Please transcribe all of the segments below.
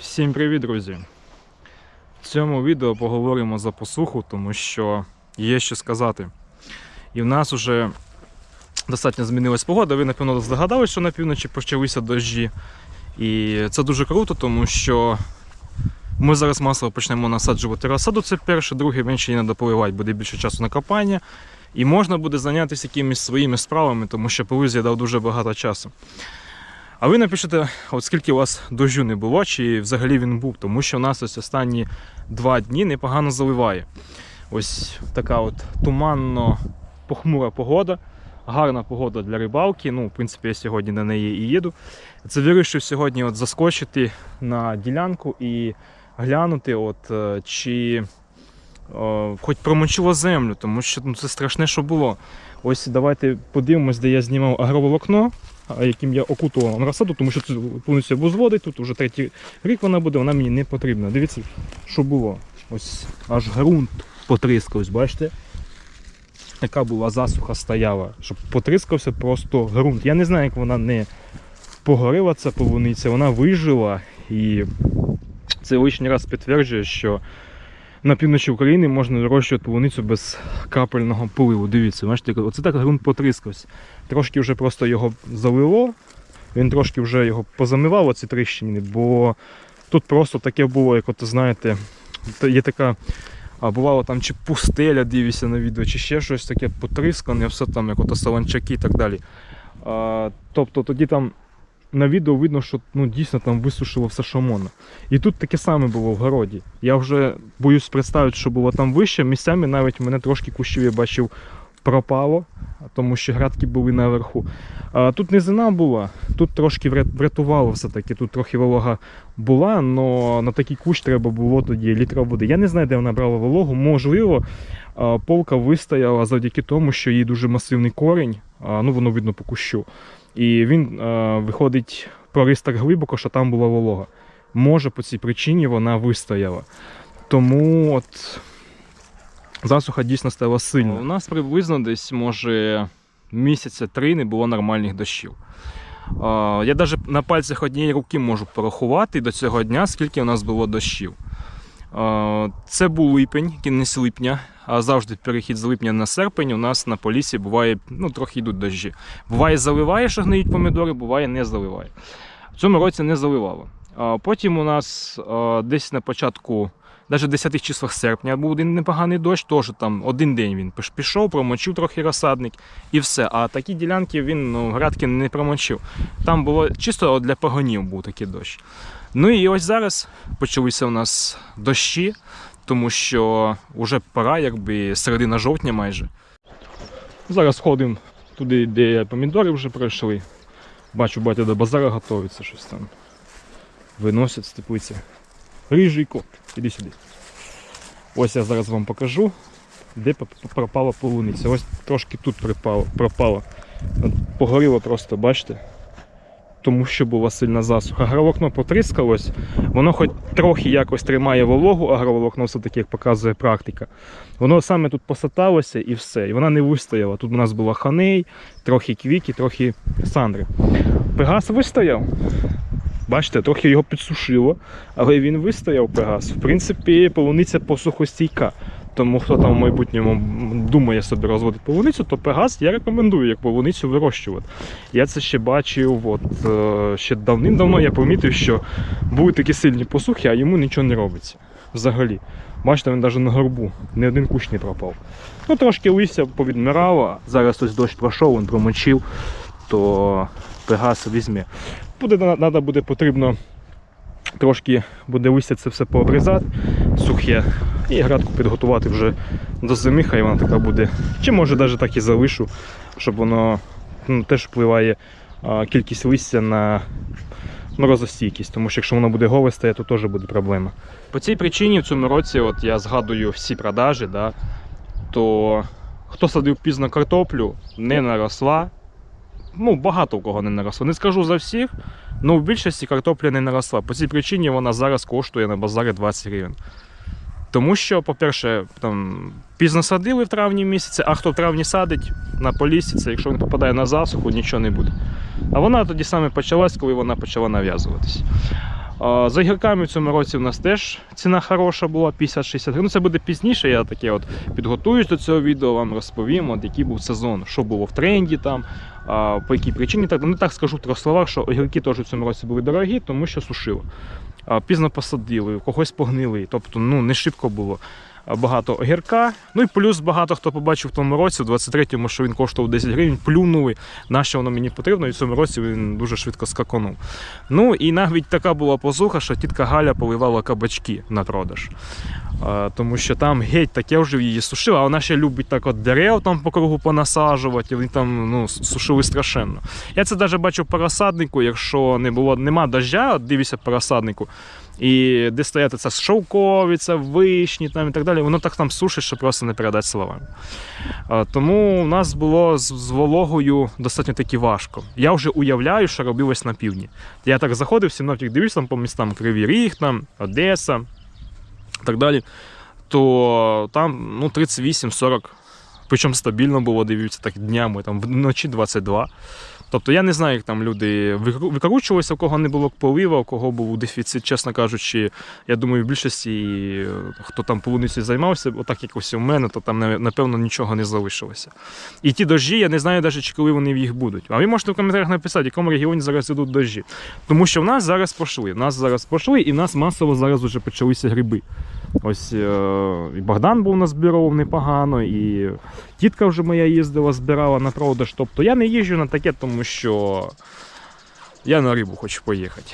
Всім привіт, друзі! В цьому відео поговоримо за посуху, тому що є що сказати. І в нас вже достатньо змінилась погода. Ви, напевно, здогадались, що на півночі почалися дощі. І це дуже круто, тому що ми зараз масово почнемо насаджувати розсаду. Це перше, друге, менше її не дополивати, буде більше часу на копання. І можна буде зайнятися якимись своїми справами, тому що я дав дуже багато часу. А ви напишете, от скільки у вас дощу не було, чи взагалі він був, тому що у нас ось останні два дні непогано заливає. Ось така от туманно похмура погода, гарна погода для рибалки. Ну, в принципі, я сьогодні на неї і їду. Це вирішив сьогодні от заскочити на ділянку і глянути, от, е, чи о, хоч промочило землю, тому що ну, це страшне, що було. Ось давайте подивимось, де я знімав агроволокно, яким я окутував розсаду, тому що це повністю возводить, тут вже третій рік вона буде, вона мені не потрібна. Дивіться, що було. Ось аж ґрунт потріскався, бачите? Яка була засуха стояла, щоб потріскався просто ґрунт. Я не знаю, як вона не погорила ця полуниця, вона вижила і це лишній раз підтверджує, що на півночі України можна вирощувати полуницю без капельного поливу. Дивіться, бачите, оце так ґрунт потріскався. Трошки вже просто його залило, він трошки вже його позамивав, оці тріщини, бо тут просто таке було, як от знаєте, є така. А бувало там чи пустеля, дивишся на відео, чи ще щось таке потріскане, все там, як ото саланчаки і так далі. А, тобто тоді там на відео видно, що ну, дійсно там висушило все, що. І тут таке саме було в городі. Я вже боюсь представити, що було там вище. Місцями навіть мене трошки кущів я бачив пропало, тому що градки були наверху. А тут низина була, тут трошки вря- врятувало все-таки, тут трохи волога була, але на такий кущ треба було тоді літра води. Я не знаю, де вона брала вологу. Можливо, полка вистояла завдяки тому, що їй дуже масивний корінь, ну воно видно по кущу. І він а, виходить проріс так глибоко, що там була волога. Може, по цій причині вона вистояла. Тому от засуха дійсно стала сильна. У нас приблизно десь, може, місяця три не було нормальних дощів. Я навіть на пальцях однієї руки можу порахувати до цього дня, скільки у нас було дощів. Це був липень, кінець липня, а завжди перехід з липня на серпень у нас на полісі буває, ну, трохи йдуть дощі. Буває заливає, що гниють помідори, буває не заливає. В цьому році не заливало. Потім у нас десь на початку, навіть в 10 числах серпня був один непоганий дощ, теж там один день він пішов, промочив трохи розсадник і все. А такі ділянки він ну, градки не промочив. Там було чисто для погонів був такий дощ. Ну і ось зараз почалися у нас дощі, тому що вже пора, якби середина жовтня майже. Зараз ходимо туди, де помідори вже пройшли. Бачу, батя до базара готується щось там. Виносять з теплиці. Ріжий кот, іди сюди. Ось я зараз вам покажу, де пропала полуниця. Ось трошки тут припало, пропало. Погоріло просто, бачите? Тому що була сильна засуха. Агроволокно потріскалось, воно хоч трохи якось тримає вологу, агроволокно все-таки, як показує практика. Воно саме тут посаталося і все. І вона не вистояла. Тут у нас була ханей, трохи квіки, трохи сандри. Пегас вистояв. Бачите, трохи його підсушило, але він вистояв Пегас. В принципі, полуниця посухостійка. Тому хто там в майбутньому думає собі розводити полуницю, то Пегас я рекомендую як полуницю вирощувати. Я це ще бачив, от, е, ще давним-давно я помітив, що були такі сильні посухи, а йому нічого не робиться. Взагалі. Бачите, він навіть на горбу, ні один кущ не пропав. Ну, трошки листя повідмирало, зараз ось дощ пройшов, він промочив, то Пегас візьме. Буде треба буде потрібно трошки буде листя це все пообрізати, сухе, і градку підготувати вже до зими, хай вона така буде. Чи може навіть так і залишу, щоб воно ну, теж впливає а, кількість листя на морозостійкість, тому що якщо воно буде голе то теж буде проблема. По цій причині в цьому році, от я згадую всі продажі, да, то хто садив пізно картоплю, не наросла. Ну, багато у кого не наросла. Не скажу за всіх, але в більшості картопля не наросла. По цій причині вона зараз коштує на базарі 20 гривень. Тому що, по-перше, пізно садили в травні місяці, а хто в травні садить на полісі, це якщо він попадає на засуху, нічого не буде. А вона тоді саме почалась, коли вона почала нав'язуватись. За гірками в цьому році в нас теж ціна хороша була 50-60 гривень. Ну, це буде пізніше. Я таке от підготуюсь до цього відео, вам розповім, от який був сезон, що було в тренді там, по якій причині. Так, Не так скажу в трьох словах, що огірки теж в цьому році були дорогі, тому що сушило. Пізно посадили, когось погнили. Тобто ну, не шибко було багато огірка. Ну і плюс багато хто побачив в тому році, в 23-му, що він коштував 10 гривень, плюнули, на що воно мені потрібно, і в цьому році він дуже швидко скаконув. Ну і навіть така була позуха, що тітка Галя поливала кабачки на продаж. Тому що там геть таке вже її сушила, а вона ще любить так от дерев там по кругу понасаджувати, і вони там ну, сушили страшенно. Я це навіть бачив по розсаднику, якщо не було, нема дождя, дивися по розсаднику, і де стоять це шовковиця, вишні там і так далі, воно так там сушить, що просто не передати словами. Тому у нас було з, вологою достатньо таки важко. Я вже уявляю, що робилось на півдні. Я так заходив, синоптик дивився там по містам Кривий Ріг, там, Одеса так далі, то там ну, 38-40. Причому стабільно було, дивіться, так днями, там вночі 22. Тобто я не знаю, як там люди викручувалися, у кого не було полива, у кого був дефіцит, чесно кажучи. Я думаю, в більшості, е, хто там полуницею займався, отак якось у мене, то там напевно нічого не залишилося. І ті дощі, я не знаю навіть, чи коли вони в їх будуть. А ви можете в коментарях написати, в якому регіоні зараз ідуть дощі. Тому що в нас зараз пошли. В нас зараз пошли, і в нас масово зараз вже почалися гриби. Ось е, і Богдан був назбирував непогано, і тітка вже моя їздила, збирала на продаж. Тобто я не їжджу на таке, тому що я на рибу хочу поїхати.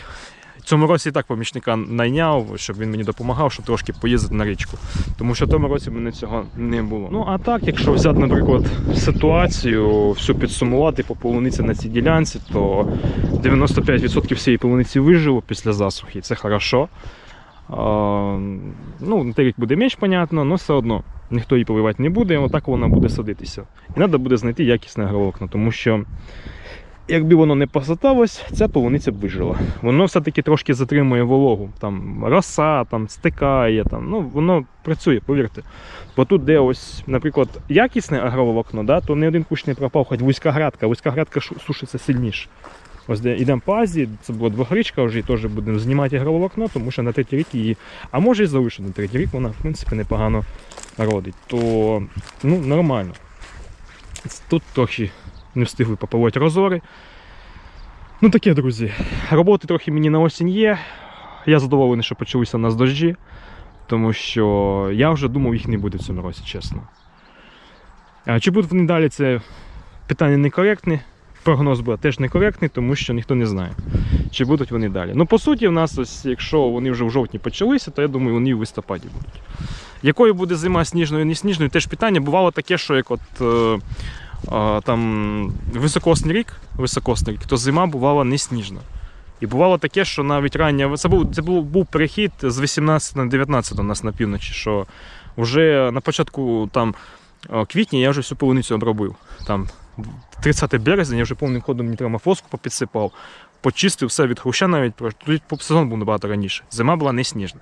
Цьому році і так помічника найняв, щоб він мені допомагав, щоб трошки поїздити на річку. Тому що в тому році мене цього не було. Ну а так, якщо взяти, наприклад, ситуацію, всю підсумувати по полуниці на цій ділянці, то 95% всієї полуниці вижило після засухи, це хорошо. А, ну, той рік буде менш, понятно, але все одно ніхто її поливати не буде, і отак вона буде садитися. І треба буде знайти якісне агровокно, тому що якби воно не посадалось, ця полуниця б вижила. Воно все-таки трошки затримує вологу. Там роса, там стикає, там, ну, воно працює, повірте. Бо тут, де ось, наприклад, якісне агроволокно, да, то ні один кущ не пропав, хоч вузька градка, вузька градка сушиться сильніше. Ось де йдемо по Азії, це була двохрічка, вже теж будемо знімати агроволокно, тому що на третій рік її, а може і залишити на третій рік, вона в принципі непогано родить. То ну, нормально. Тут трохи не встигли пополоть розори. Ну таке, друзі. Роботи трохи мені на осінь є. Я задоволений, що почалися нас дощі, тому що я вже думав, їх не буде в цьому році, чесно. Чи будуть вони далі, це питання некоректне. Прогноз буде теж некоректний, тому що ніхто не знає, чи будуть вони далі. Ну, по суті, в нас, ось, якщо вони вже в жовтні почалися, то я думаю, вони і в листопаді будуть. Якою буде зима сніжною, не сніжною, теж питання. Бувало таке, що як от е, там високосний рік, високосний рік, то зима бувала не сніжна. І бувало таке, що навіть рання це був, це був, був перехід з 18 на 19 у нас на півночі, що вже на початку там, квітня я вже всю полуницю обробив. Там 30 березня я вже повним ходом нітромофоску попідсипав, почистив все від хруща навіть. Тут сезон був набагато раніше. Зима була не сніжна.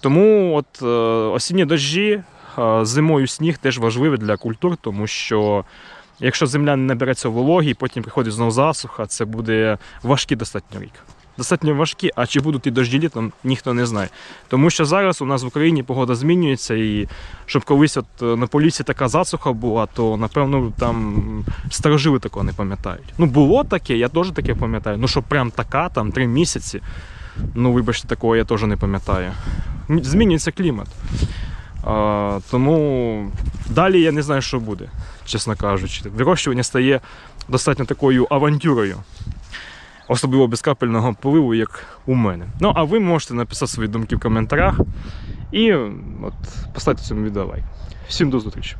Тому от, е, осінні дощі, е, зимою сніг теж важливий для культур, тому що якщо земля не набереться вологі, потім приходить знову засуха, це буде важкий достатньо рік. Достатньо важкі, а чи будуть і дощі літом, ніхто не знає. Тому що зараз у нас в Україні погода змінюється, і щоб колись от е, на полісі така засуха була, то напевно там старожили такого не пам'ятають. Ну було таке, я теж таке пам'ятаю. Ну що прям така, там три місяці. Ну, вибачте, такого я теж не пам'ятаю. Змінюється клімат. Тому далі я не знаю, що буде, чесно кажучи. Вирощування стає достатньо такою авантюрою. Особливо без капельного поливу, як у мене. Ну, а ви можете написати свої думки в коментарях і от, поставити цьому відео лайк. Всім до зустрічі!